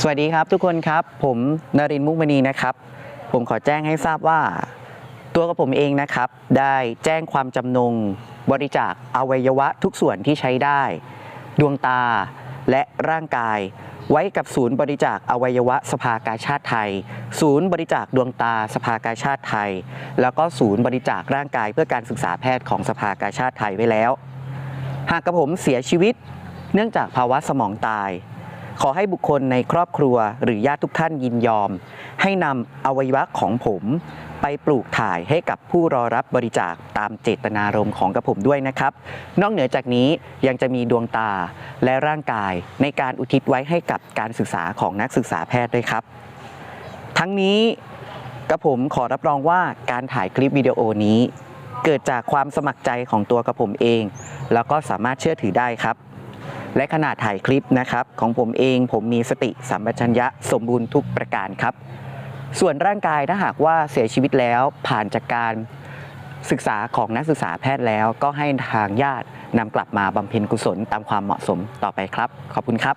สวัสดีครับทุกคนครับ ผมนรินทร์มุกมณีนะครับ ผมขอแจ้งให้ทราบว่า ตัวกับผมเองนะครับ ได้แจ้งความจำนง บริจาคอวัยวะทุกส่วนที่ใช้ได้ ดวงตาและร่างกาย ไว้กับศูนย์บริจาคอวัยวะสภากาชาติไทย ศูนย์บริจาคดวงตาสภากาชาติไทย แล้วก็ศูนย์บริจาคร่างกายเพื่อการศึกษาแพทย์ของสภากาชาติไทยไว้แล้ว หากกระผมเสียชีวิต เนื่องจากภาวะสมองตาย ขอให้บุคคลในครอบครัวหรือญาติทุกท่านยินยอม ให้นำอวัยวะของผมไปปลูกถ่ายให้กับผู้รอรับบริจาคตามเจตนารมณ์ของกระผมด้วยนะครับ นอกเหนือจากนี้ยังจะมีดวงตาและร่างกายในการอุทิศไว้ให้กับการศึกษาของนักศึกษาแพทย์ด้วยครับ ทั้งนี้กระผมขอรับรองว่าการถ่ายคลิปวิดีโอนี้ เกิดจากความสมัครใจของตัวกระผมเอง แล้วก็สามารถเชื่อถือได้ครับ และขณะถ่ายคลิปนะครับของผมเองผมมีสติสัมปชัญญะสมบูรณ์ทุกประการครับ ส่วนร่างกายถ้าหากว่าเสียชีวิตแล้วผ่านจากการศึกษาของนักศึกษาแพทย์แล้วก็ให้ทางญาตินำกลับมาบำเพ็ญกุศลตามความเหมาะสมต่อไปครับ ขอบคุณครับ